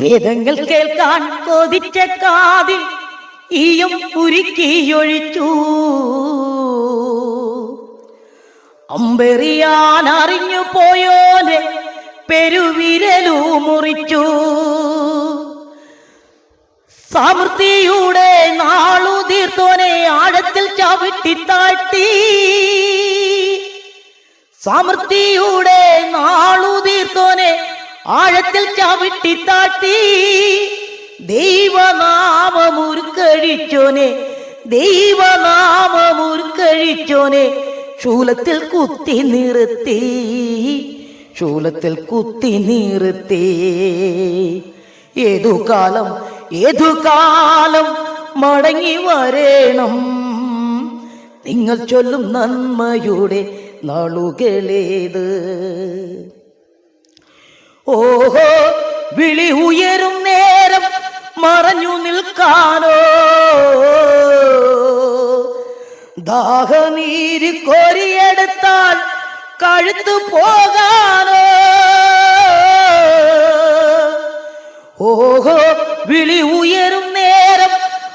വേദങ്ങൾ കേൾക്കാൻ കൊതിച്ച കാതിൽ ഈയും ഉരുക്കിയൊഴിച്ചു. അമ്പെറിയാൻ അറിഞ്ഞു പോയോനെ പെരുവിരലു മുറിച്ചു. സമൃദ്ധിയുടെ നാളു തീർത്തോനെ ആഴത്തിൽ ചവിട്ടി താഴ്ത്തി. സമൃദ്ധിയുടെ നാളുതീർത്തോനെ ആഴത്തിൽ ചവിട്ടി താഴ്ത്തി. ദൈവനാമമുരുക്കഴിച്ചോനെ ദൈവനാമമുരുക്കഴിച്ചോനെ ശൂലത്തിൽ കുത്തി നിർത്തി. ശൂലത്തിൽ കുത്തി നിർത്തി. ഏതു കാലം ഏതു കാലം മടങ്ങി വരേണം? നിങ്ങൾ ചൊല്ലും നന്മയുടെ നാളുകളേത്? ഓഹോ വിളി ഉയരും നേരം മറഞ്ഞു നിൽക്കാനോ? ദാഹനീര് കോരിയെടുത്താൽ കഴുത്തു പോകാനോ? ഓഹോ വിളി ഉയരും നേരം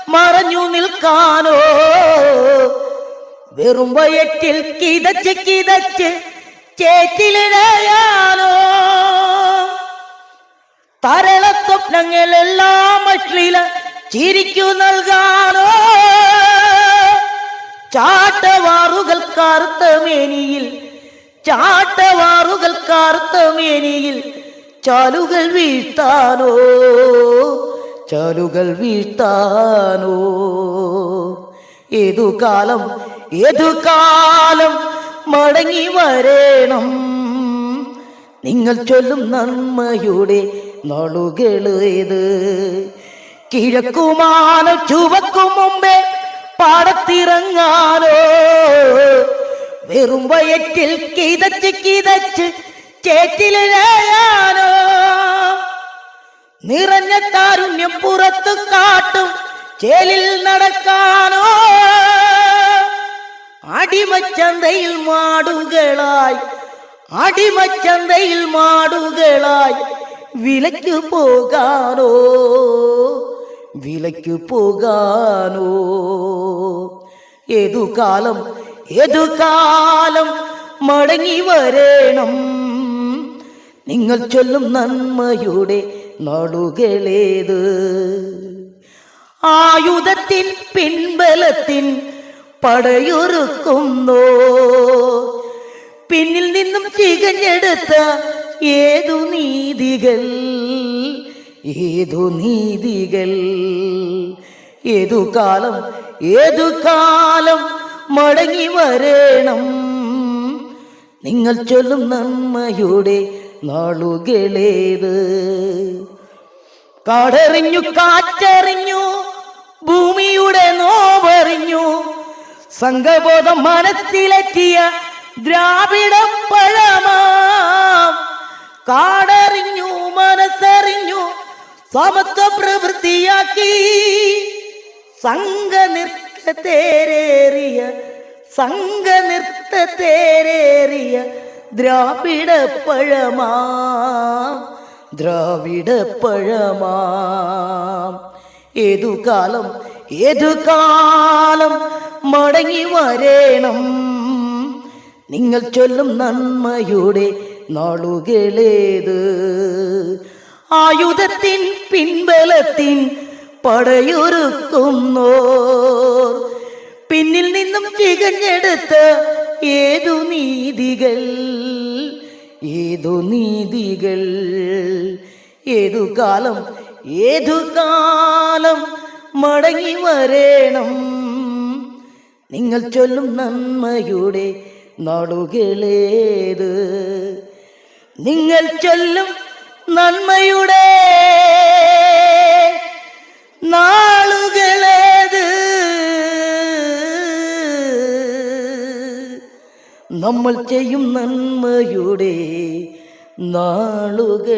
മറഞ്ഞു നിൽക്കാനോ? വെറും വയറ്റിൽ കിതച്ച് കിതച്ച് ചേറ്റിലിടയാനോ? അശ്ലീല ചിരിക്കു നൽകാനോ? ചാട്ടവാറുകൾ കറുത്ത മേനിയിൽ ചാട്ടവാറുകൾ കറുത്ത മേനിയിൽ ചാലുകൾ വീഴ്ത്താനോ? ചാലുകൾ വീഴ്ത്താനോ? ഏതു കാലം ഏതു കാലം മടങ്ങി വരേണം? നിങ്ങൾ ചൊല്ലും നന്മയുടെ നാളുകളേത് കിഴക്കുമാനം ചുവക്കും മുമ്പേ പാടത്തിറങ്ങാനോ? വെറും വയറ്റിൽ കിതച്ച് കിതച്ച് ചേറ്റിലിഴയാനോ? നിറഞ്ഞ താരുണ്യം പുറത്തു കാട്ടും ചേലിൽ നടക്കാനോ? അടിമച്ചന്തയിൽ മാടുകളായി അടിമച്ചന്തയിൽ മാടുകളായി വിലയ്ക്ക് പോകാനോ? വിലയ്ക്ക് പോകാനോ? ഏതു കാലം ഏതു കാലം മടങ്ങി വരേണം? നിങ്ങൾ ചൊല്ലും നന്മയുടെ നാടുകളേത്? ആയുധത്തിൻ പിൻബലത്തിൻ പടയൊരുക്കുന്നോ? പിന്നിൽ നിന്നും തികഞ്ഞെടുത്ത ഏതു നീതികൾ? ഏതു നീതികൾ? ഏതു കാലം? ഏതു കാലം? മടങ്ങി വരേണം. നിങ്ങൾ ചൊല്ലും നന്മയുടെ നാളുകളേത്. കാടറിഞ്ഞു കാറ്ററിഞ്ഞു ഭൂമിയുടെ നോവറിഞ്ഞു സംഘബോധം മനസ്സിലെത്തിയ ദ്രാവിഡ പഴമാം സമത്വ പ്രവൃത്തിയാക്കി സംഘ നൃത്തത്തേരേറിയ സംഘ നൃത്തത്തേരേറിയ ദ്രാവിഡ പഴമാം ദ്രാവിഡ പഴമാം. ഏതു കാലം ഏതു കാലം മടങ്ങി വരേണം? നിങ്ങൾ ചൊല്ലും നന്മയുടെ നാളുകളേത്? ആയുധത്തിൻ പിൻബലത്തിൻ പടയൊരുക്കുന്നോർ. പിന്നിൽ നിന്നും തികഞ്ഞെടുത്ത ഏതു നീതികൾ? ഏതു നീതികൾ? ഏതു കാലം? ഏതു കാലം? മടങ്ങി വരേണം. നിങ്ങൾ ചൊല്ലും നന്മയുടെ നാടുകളേത്? നിങ്ങൾ ചൊല്ലും നന്മയുടെ നാളുകളേത്? നമ്മൾ ചെയ്യും നന്മയുടെ നാളുകളേത്?